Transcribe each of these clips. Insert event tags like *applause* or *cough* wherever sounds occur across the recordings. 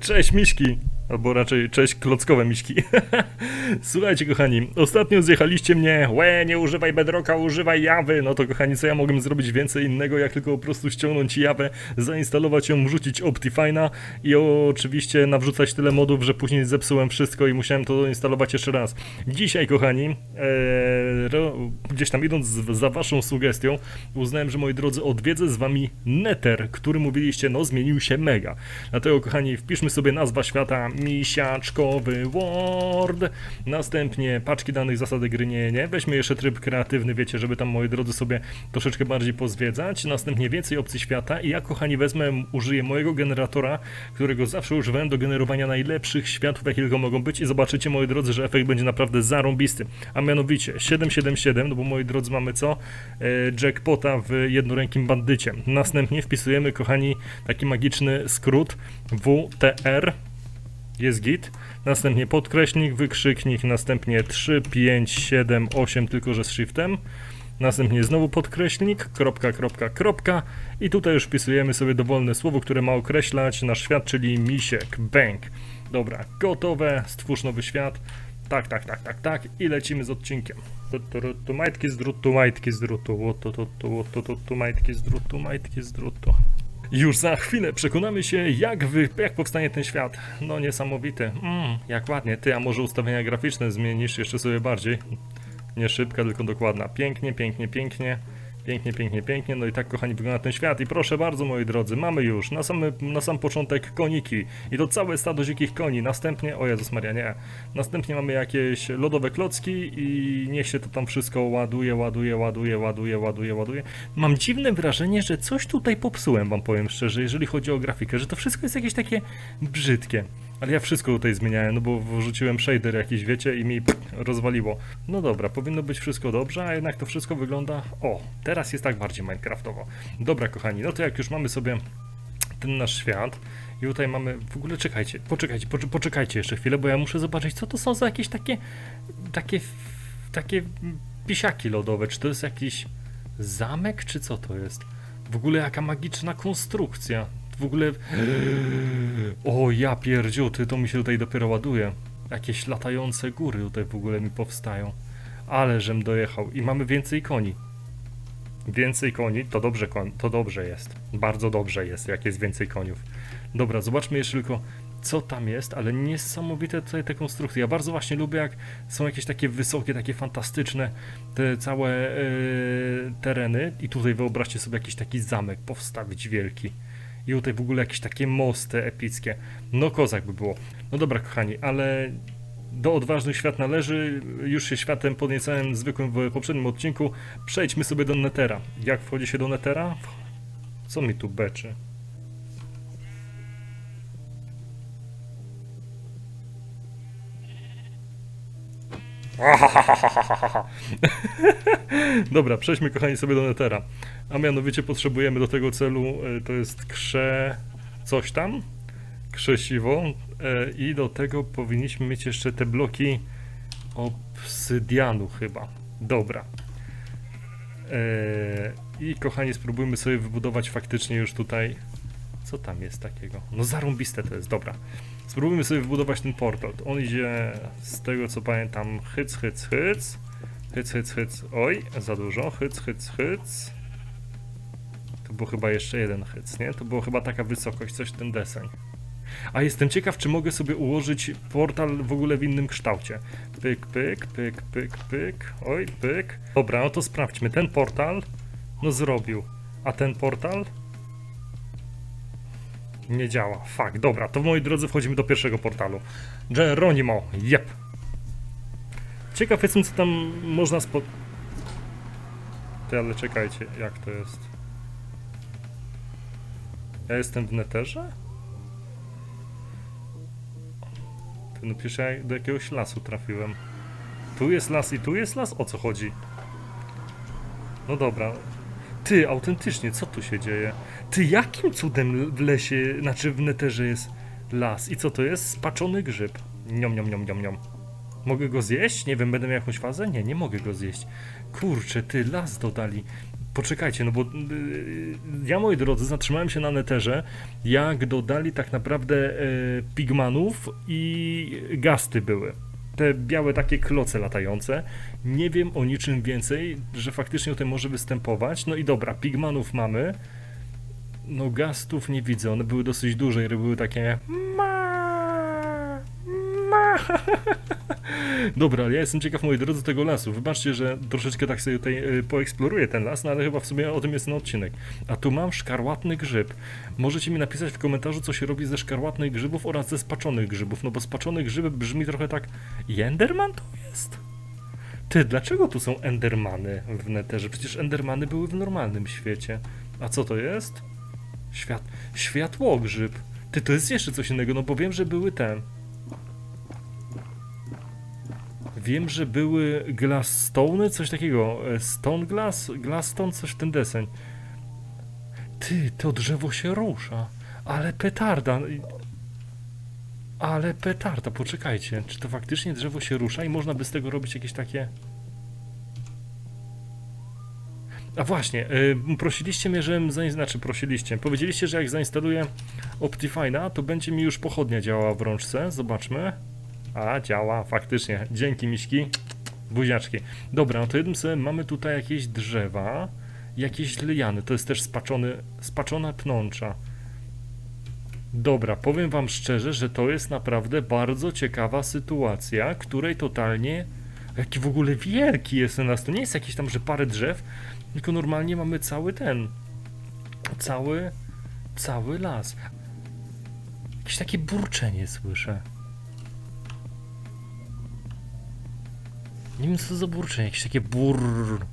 Cześć miśki, albo raczej cześć klockowe miśki. *laughs* Słuchajcie kochani, ostatnio zjechaliście mnie, łe, nie używaj bedrocka, używaj jawy. No to kochani, co ja mogłem zrobić więcej innego, jak tylko po prostu ściągnąć jawę, zainstalować ją, wrzucić Optifine'a i oczywiście nawrzucać tyle modów, że później zepsułem wszystko i musiałem to instalować jeszcze raz. Dzisiaj kochani, e, ro, gdzieś tam idąc za waszą sugestią, uznałem, że moi drodzy odwiedzę z wami Nether, który mówiliście, no zmienił się mega. Dlatego kochani, wpiszmy sobie nazwa świata. Misiaczkowy World, następnie paczki danych, zasady gry, nie, nie, weźmy jeszcze tryb kreatywny, wiecie, żeby tam moi drodzy sobie troszeczkę bardziej pozwiedzać, następnie więcej opcji świata. I ja kochani wezmę, użyję mojego generatora, którego zawsze używałem do generowania najlepszych światów, jakie tylko mogą być. I zobaczycie moi drodzy, że efekt będzie naprawdę zarąbisty, a mianowicie 777, no bo moi drodzy mamy co? E, jackpota w jednorękim bandycie. Następnie wpisujemy kochani taki magiczny skrót WTR jest git. Następnie podkreśnik, wykrzyknik, następnie 3, 5, 7, 8, tylko że z shiftem. Następnie znowu podkreślnik, kropka, kropka, kropka i tutaj już wpisujemy sobie dowolne słowo, które ma określać nasz świat, czyli misiek, bank. Dobra, gotowe, stwórz nowy świat. Tak, tak, tak, tak, tak i lecimy z odcinkiem. Tu, majtki z drutu, majtki z drutu, o, tu, tu, tu, tu, tu, majtki z drutu, majtki z drutu. Już za chwilę przekonamy się, jak, wy, jak powstanie ten świat. No niesamowity. Mm, jak ładnie. Ty, a może ustawienia graficzne zmienisz jeszcze sobie bardziej? Nie szybka, tylko dokładna. Pięknie, pięknie, pięknie. Pięknie, pięknie, pięknie. No i tak, kochani, wygląda ten świat. I proszę bardzo, moi drodzy, mamy już na, samy, na sam początek koniki. I to całe stado dzikich koni. Następnie, o Jezus Maria, nie. Następnie mamy jakieś lodowe klocki i niech się to tam wszystko ładuje, ładuje, ładuje, ładuje, ładuje, ładuje. Mam dziwne wrażenie, że coś tutaj popsułem, wam powiem szczerze, jeżeli chodzi o grafikę, że to wszystko jest jakieś takie brzydkie. Ale ja wszystko tutaj zmieniałem, no bo wrzuciłem shader jakiś, wiecie, i mi rozwaliło. No dobra, powinno być wszystko dobrze, a jednak to wszystko wygląda... O, teraz jest tak bardziej Minecraftowo. Dobra, kochani, no to jak już mamy sobie ten nasz świat i tutaj mamy... W ogóle czekajcie, poczekajcie, poczek- poczekajcie jeszcze chwilę, bo ja muszę zobaczyć, co to są za jakieś takie... Takie... Takie pisiaki lodowe, czy to jest jakiś zamek, czy co to jest? W ogóle jaka magiczna konstrukcja. W ogóle... *gasps* O, ja pierdziu, ty, to mi się tutaj dopiero ładuje. Jakieś latające góry tutaj w ogóle mi powstają. Ale żem dojechał. I mamy więcej koni. Więcej koni, to dobrze, to dobrze jest. Bardzo dobrze jest, jak jest więcej koniów. Dobra, zobaczmy jeszcze tylko, co tam jest, ale niesamowite tutaj te konstrukcje. Ja bardzo właśnie lubię, jak są jakieś takie wysokie, takie fantastyczne te całe e, tereny. I tutaj wyobraźcie sobie jakiś taki zamek powstawić wielki. I tutaj w ogóle jakieś takie mosty epickie. No kozak by było. No dobra, kochani, ale do odważnych świat należy. Już się światem podniecałem zwykłym w poprzednim odcinku. Przejdźmy sobie do Netera. Jak wchodzi się do Netera? Co mi tu beczy? *laughs* Dobra, przejdźmy kochani sobie do Netera. A mianowicie potrzebujemy do tego celu, e, to jest krze... coś tam? Krzesiwo. E, I do tego powinniśmy mieć jeszcze te bloki obsydianu chyba. Dobra. E, I kochani, spróbujmy sobie wybudować faktycznie już tutaj... Co tam jest takiego? No zarąbiste to jest, dobra. Spróbujmy sobie wybudować ten portal. On idzie z tego co pamiętam hyc, hyc, hyc. Hyc, hyc, hyc. Oj, za dużo. Hyc, hyc, hyc. To był chyba jeszcze jeden hyc, nie? To była chyba taka wysokość, coś ten deseń. A jestem ciekaw, czy mogę sobie ułożyć portal w ogóle w innym kształcie. Pyk, pyk, pyk, pyk, pyk. Oj, pyk. Dobra, no to sprawdźmy. Ten portal, no zrobił. A ten portal? Nie działa. Fuck, dobra, to moi drodzy wchodzimy do pierwszego portalu. Geronimo, jep. Ciekaw jestem, co tam można spo... Ty, ale czekajcie, jak to jest? Ja jestem w neterze? Ty, no przecież ja do jakiegoś lasu trafiłem. Tu jest las i tu jest las? O co chodzi? No dobra. Ty, autentycznie, co tu się dzieje? Ty, jakim cudem w lesie, znaczy w neterze jest las? I co to jest? Spaczony grzyb. Niom, niom, niom, niom, niom. Mogę go zjeść? Nie wiem, będę miał jakąś fazę? Nie, nie mogę go zjeść. Kurczę, ty, las dodali. Poczekajcie, no bo yy, ja, moi drodzy, zatrzymałem się na neterze, jak dodali tak naprawdę yy, pigmanów i gasty były. Te białe takie kloce latające. Nie wiem o niczym więcej, że faktycznie tutaj może występować. No i dobra, pigmanów mamy. No gastów nie widzę, one były dosyć duże i były takie ma, ma. *laughs* Dobra, ale ja jestem ciekaw, moi drodzy, tego lasu. Wybaczcie, że troszeczkę tak sobie tutaj y, poeksploruję ten las, no ale chyba w sumie o tym jest ten odcinek. A tu mam szkarłatny grzyb. Możecie mi napisać w komentarzu, co się robi ze szkarłatnych grzybów oraz ze spaczonych grzybów, no bo spaczone grzyby brzmi trochę tak... Enderman to jest? Ty, dlaczego tu są endermany w neterze? Przecież endermany były w normalnym świecie. A co to jest? Świat... Światłogrzyb. Ty, to jest jeszcze coś innego, no bo wiem, że były te... Wiem, że były glassstone, coś takiego. e, Stone glass? Glassstone, coś w ten deseń. Ty, to drzewo się rusza. Ale petarda. Ale petarda, poczekajcie. Czy to faktycznie drzewo się rusza i można by z tego robić jakieś takie... A właśnie, y, prosiliście mnie, żebym zain... znaczy prosiliście, powiedzieliście, że jak zainstaluję Optifine'a, to będzie mi już pochodnia działała w rączce, zobaczmy. A, działa, faktycznie, dzięki miśki, buziaczki. Dobra, no to jednym sobie mamy tutaj jakieś drzewa, jakieś liany, to jest też spaczony, spaczona pnącza. Dobra, powiem wam szczerze, że to jest naprawdę bardzo ciekawa sytuacja, której totalnie... Jaki w ogóle wielki jest ten las, to nie jest jakieś tam, że parę drzew, tylko normalnie mamy cały ten, cały, cały las. Jakieś takie burczenie słyszę. Nie wiem co za burczenie, jakieś takie burr.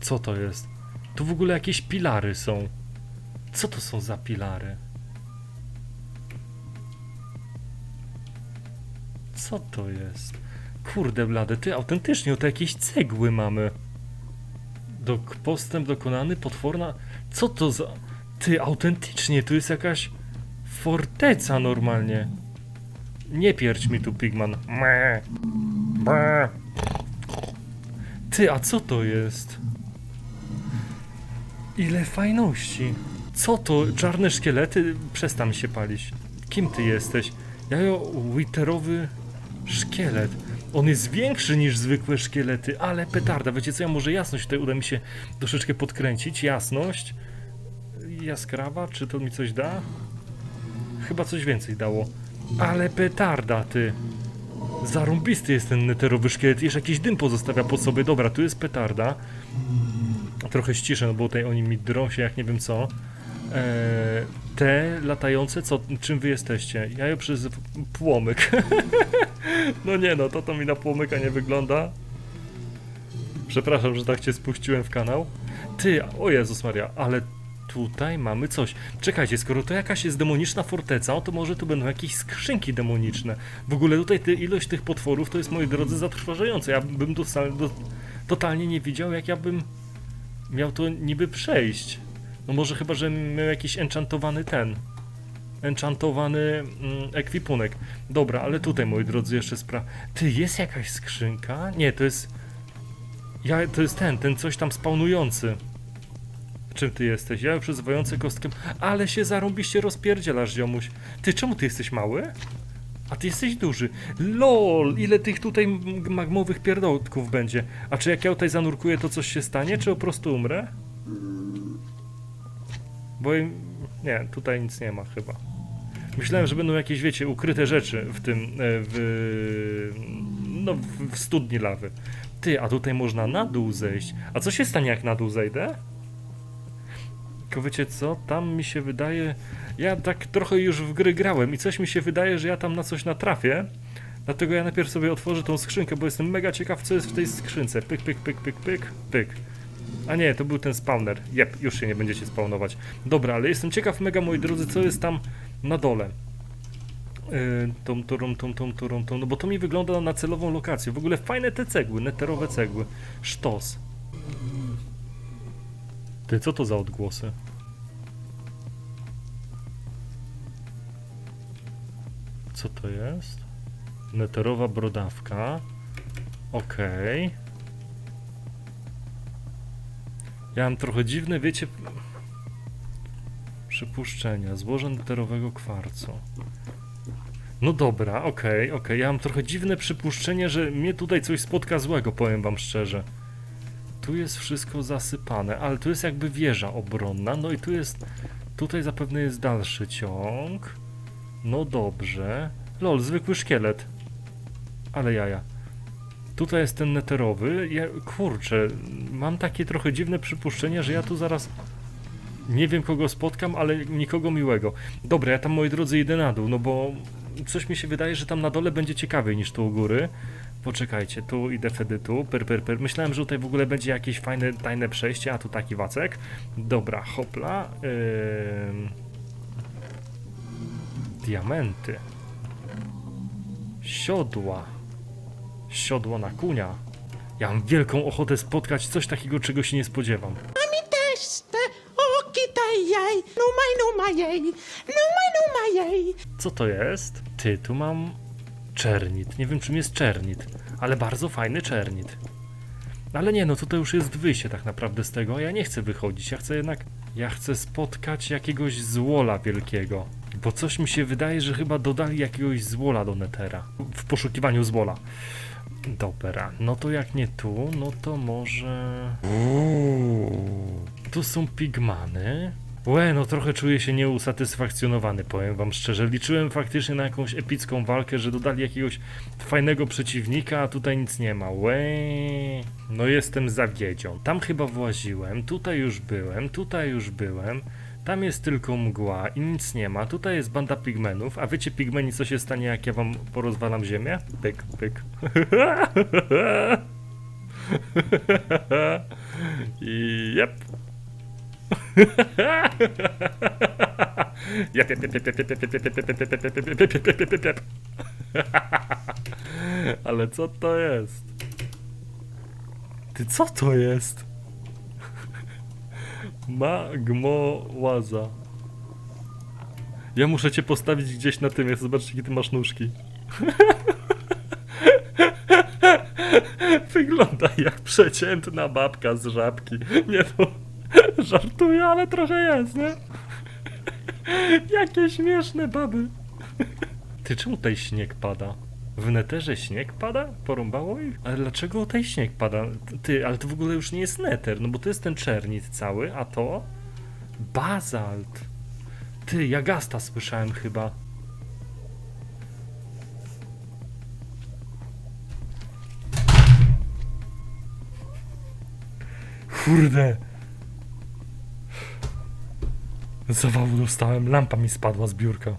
Co to jest? Tu w ogóle jakieś pilary są. Co to są za pilary? Co to jest? Kurde blade, ty autentycznie, to jakieś cegły mamy. Dok postęp dokonany, potworna... Co to za... Ty, autentycznie, tu jest jakaś forteca normalnie. Nie pierć mi tu, Pigman. Meh. Meh. Ty, a co to jest? Ile fajności. Co to? Czarne szkielety? Przestań się palić. Kim ty jesteś? Jajo Witterowy szkielet. On jest większy niż zwykłe szkielety, ale petarda. Wiecie co, ja może jasność tutaj uda mi się troszeczkę podkręcić. Jasność. Jaskrawa, czy to mi coś da? Chyba coś więcej dało. Ale petarda, ty. Zarąbisty jest ten neterowy szkielet. Jeszcze jakiś dym pozostawia po sobie. Dobra, tu jest petarda. Trochę ściszę, no bo tutaj oni mi drą się jak nie wiem co. Eee, te latające, co, czym wy jesteście? Ja je przez płomyk. *laughs* no nie no, to to mi na płomyka nie wygląda. Przepraszam, że tak cię spuściłem w kanał. Ty, o Jezus Maria, ale tutaj mamy coś. Czekajcie, skoro to jakaś jest demoniczna forteca, to może tu będą jakieś skrzynki demoniczne. W ogóle tutaj ty, ilość tych potworów to jest, moi drodzy, zatrważające. Ja bym sam- do, totalnie nie widział, jak ja bym miał to niby przejść. No może chyba, że miał jakiś enchantowany ten. Enchantowany mm, ekwipunek. Dobra, ale tutaj, moi drodzy, jeszcze spra... Ty, jest jakaś skrzynka? Nie, to jest... Ja, to jest ten, ten coś tam spawnujący. Czym ty jesteś? Ja przyzywający kostkę. Ale się zarąbiście rozpierdzielasz, ziomuś. Ty, czemu ty jesteś mały? A ty jesteś duży. LOL! Ile tych tutaj magmowych pierdolków będzie? A czy jak ja tutaj zanurkuję, to coś się stanie, czy po prostu umrę? Bo nie, tutaj nic nie ma chyba. Myślałem, że będą jakieś, wiecie, ukryte rzeczy w tym, e, w, no, w studni lawy. Ty, a tutaj można na dół zejść. A co się stanie, jak na dół zejdę? Tylko wiecie co, tam mi się wydaje, ja tak trochę już w gry grałem i coś mi się wydaje, że ja tam na coś natrafię. Dlatego ja najpierw sobie otworzę tą skrzynkę, bo jestem mega ciekaw, co jest w tej skrzynce. Pyk, pyk, pyk, pyk, pyk, pyk. A nie, to był ten spawner. Jep, już się nie będziecie spawnować. Dobra, ale jestem ciekaw mega, moi drodzy, co jest tam na dole. Yy, tą, tą, tą, tą, tą, tą, no bo to mi wygląda na celową lokację. W ogóle fajne te cegły, neterowe cegły. Sztos. Ty, co to za odgłosy? Co to jest? Neterowa brodawka. Okej. Ja mam trochę dziwne, wiecie... Przypuszczenia. Złoże neterowego kwarcu. No dobra, okej, okej. Ja mam trochę dziwne przypuszczenie, że mnie tutaj coś spotka złego, powiem wam szczerze. Tu jest wszystko zasypane, ale tu jest jakby wieża obronna, no i tu jest... Tutaj zapewne jest dalszy ciąg. No dobrze. Lol, zwykły szkielet. Ale jaja. Tutaj jest ten neterowy. Ja, kurczę, mam takie trochę dziwne przypuszczenie, że ja tu zaraz nie wiem kogo spotkam, ale nikogo miłego. Dobra, ja tam moi drodzy idę na dół, no bo coś mi się wydaje, że tam na dole będzie ciekawiej niż tu u góry. Poczekajcie, tu idę wtedy tu, per, per, per. Myślałem, że tutaj w ogóle będzie jakieś fajne, tajne przejście, a tu taki wacek. Dobra, hopla. Ym... Diamenty. Siodła. Siodło na kunia. Ja mam wielką ochotę spotkać coś takiego, czego się nie spodziewam. też te oki jej, numaj, numaj jej, numaj, numaj jej. Co to jest? Ty, tu mam czernit. Nie wiem, czym jest czernit, ale bardzo fajny czernit. Ale nie, no tutaj już jest wyjście tak naprawdę z tego, ja nie chcę wychodzić. Ja chcę jednak, ja chcę spotkać jakiegoś złola wielkiego. Bo coś mi się wydaje, że chyba dodali jakiegoś złola do Netera. W poszukiwaniu złola. Dobra, no to jak nie tu, no to może... Tu są pigmany. Łe, no trochę czuję się nieusatysfakcjonowany, powiem wam szczerze. Liczyłem faktycznie na jakąś epicką walkę, że dodali jakiegoś fajnego przeciwnika, a tutaj nic nie ma. Łe. No jestem zawiedzią. Tam chyba właziłem, tutaj już byłem, tutaj już byłem. Tam jest tylko mgła i nic nie ma. Tutaj jest banda pigmenów. A wiecie pigmeni co się stanie jak ja wam porozwalam ziemię? Pyk, pyk. *laughs* I. Ale co to jest? Ty co to jest? Magmo łaza. Ja muszę cię postawić gdzieś na tym, jak zobaczyć, jakie ty masz nóżki. Wygląda jak przeciętna babka z żabki. Nie no, *laughs* żartuję, ale trochę jest, nie? Jakie śmieszne baby. Ty, czemu tutaj śnieg pada? W neterze śnieg pada? Porąbało ich? Ale dlaczego tutaj śnieg pada? Ty, ale to w ogóle już nie jest neter, no bo to jest ten czernit cały, a to? Bazalt. Ty, Jagasta słyszałem chyba. Kurde. Zawału dostałem, lampa mi spadła z biurka.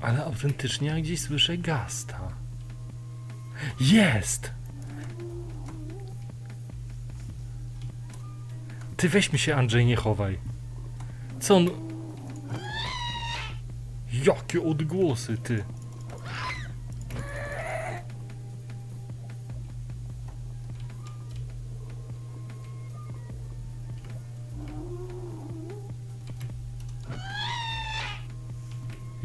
Ale autentycznie ja gdzieś słyszę gasta. Jest! Ty weź mi się Andrzej, nie chowaj. Co on... Jakie odgłosy, ty.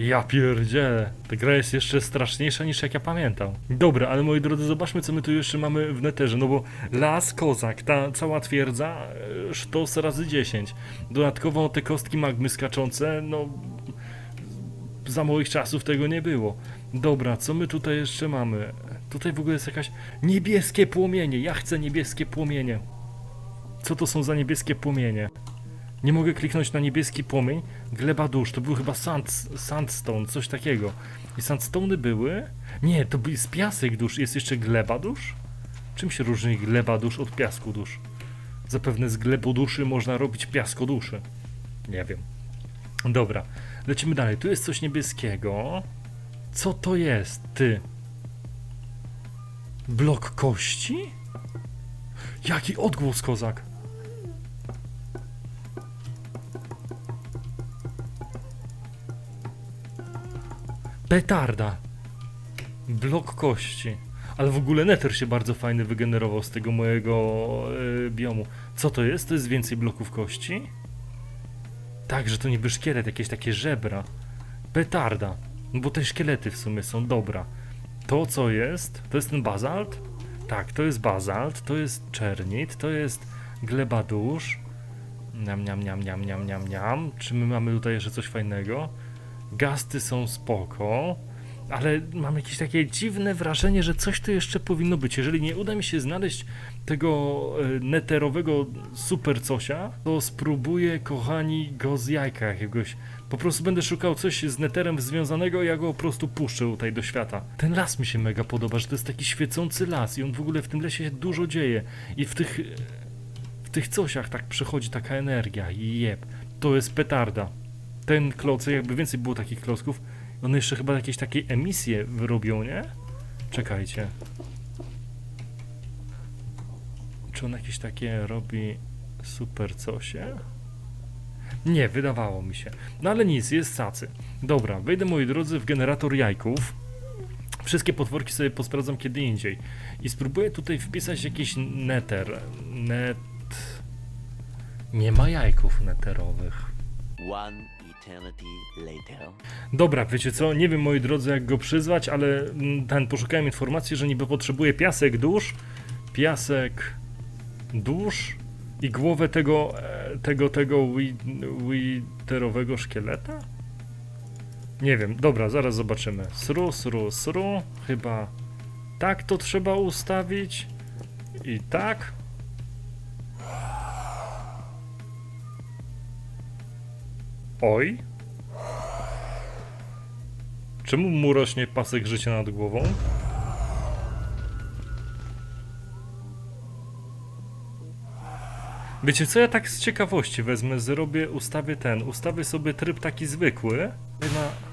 Ja pierdzielę. Ta gra jest jeszcze straszniejsza niż jak ja pamiętam. Dobra, ale moi drodzy, zobaczmy co my tu jeszcze mamy w neterze, no bo las, kozak, ta cała twierdza, e, sztos razy 10. Dodatkowo te kostki magmy skaczące, no... Za moich czasów tego nie było. Dobra, co my tutaj jeszcze mamy? Tutaj w ogóle jest jakaś... Niebieskie płomienie, ja chcę niebieskie płomienie. Co to są za niebieskie płomienie? Nie mogę kliknąć na niebieski płomień. Gleba dusz, to był chyba sand, sandstone, coś takiego. I sandstony były? Nie, to był z piasek dusz. Jest jeszcze gleba dusz? Czym się różni gleba dusz od piasku dusz? Zapewne z gleboduszy można robić piaskoduszy. Nie wiem. Dobra, lecimy dalej. Tu jest coś niebieskiego. Co to jest, ty? Blok kości? Jaki odgłos, kozak? Petarda. Blok kości. Ale w ogóle Nether się bardzo fajny wygenerował z tego mojego e, biomu. Co to jest? To jest więcej bloków kości? Tak, że to niby szkielet, jakieś takie żebra. Petarda. No bo te szkielety w sumie są dobra. To co jest? To jest ten bazalt? Tak, to jest bazalt, to jest czernit, to jest Gleba dusz. Niam, niam, niam, niam, niam, niam, niam. Czy my mamy tutaj jeszcze coś fajnego? Gasty są spoko, ale mam jakieś takie dziwne wrażenie, że coś tu jeszcze powinno być. Jeżeli nie uda mi się znaleźć tego e, neterowego super cosia, to spróbuję, kochani, go z jajka jakiegoś. Po prostu będę szukał coś z neterem związanego, ja go po prostu puszczę tutaj do świata. Ten las mi się mega podoba, że to jest taki świecący las i on w ogóle w tym lesie się dużo dzieje. I w tych, w tych cosiach tak przechodzi taka energia i jeb. To jest petarda. Ten klocek, jakby więcej było takich klocków, one jeszcze chyba jakieś takie emisje wyrobią, nie? Czekajcie. Czy on jakieś takie robi super cosie? Nie, wydawało mi się. No ale nic, jest sacy. Dobra, wejdę moi drodzy w generator jajków. Wszystkie potworki sobie posprawdzam kiedy indziej. I spróbuję tutaj wpisać jakiś neter. Net... Nie ma jajków neterowych. One. Dobra, wiecie co, nie wiem moi drodzy jak go przyzwać, ale mm, ten poszukałem informacji, że niby potrzebuje piasek dusz, piasek dusz i głowę tego, e, tego, tego wi- witerowego szkieleta? Nie wiem, dobra, zaraz zobaczymy. Sru, sru, sru, chyba tak to trzeba ustawić i tak. Oj. Czemu mu rośnie pasek życia nad głową? Wiecie co, ja tak z ciekawości wezmę, zrobię, ustawię ten, ustawię sobie tryb taki zwykły. Na...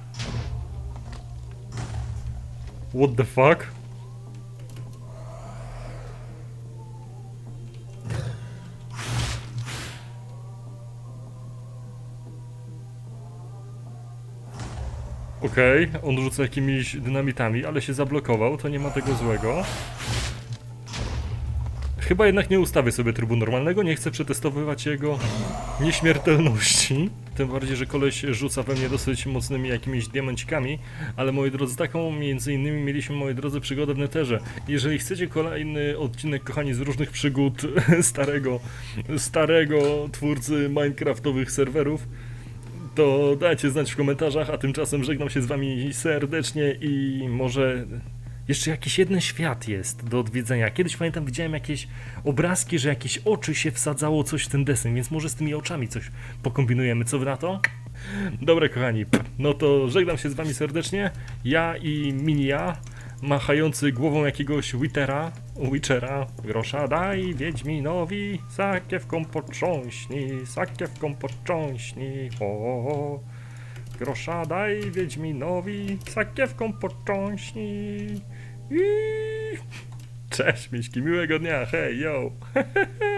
What the fuck? Okej, on rzuca jakimiś dynamitami, ale się zablokował, to nie ma tego złego. Chyba jednak nie ustawię sobie trybu normalnego, nie chcę przetestowywać jego nieśmiertelności. Tym bardziej, że koleś rzuca we mnie dosyć mocnymi jakimiś diamencikami, ale moi drodzy, taką między innymi mieliśmy, moi drodzy, przygodę w Netherze. Jeżeli chcecie kolejny odcinek, kochani, z różnych przygód *laughs* starego, starego twórcy minecraftowych serwerów, to dajcie znać w komentarzach, a tymczasem żegnam się z wami serdecznie i może jeszcze jakiś jeden świat jest do odwiedzenia. Kiedyś pamiętam widziałem jakieś obrazki, że jakieś oczy się wsadzało coś w ten desen, więc może z tymi oczami coś pokombinujemy. Co wy na to? Dobra kochani, no to żegnam się z wami serdecznie. Ja i Minia, machający głową jakiegoś Witera, Witchera, grosza daj Wiedźminowi, sakiewką potrząśnij, sakiewką potrząśnij, o. Grosza daj Wiedźminowi, sakiewką potrząśnij. I... Cześć, miśki, miłego dnia, hej, yo! *laughs*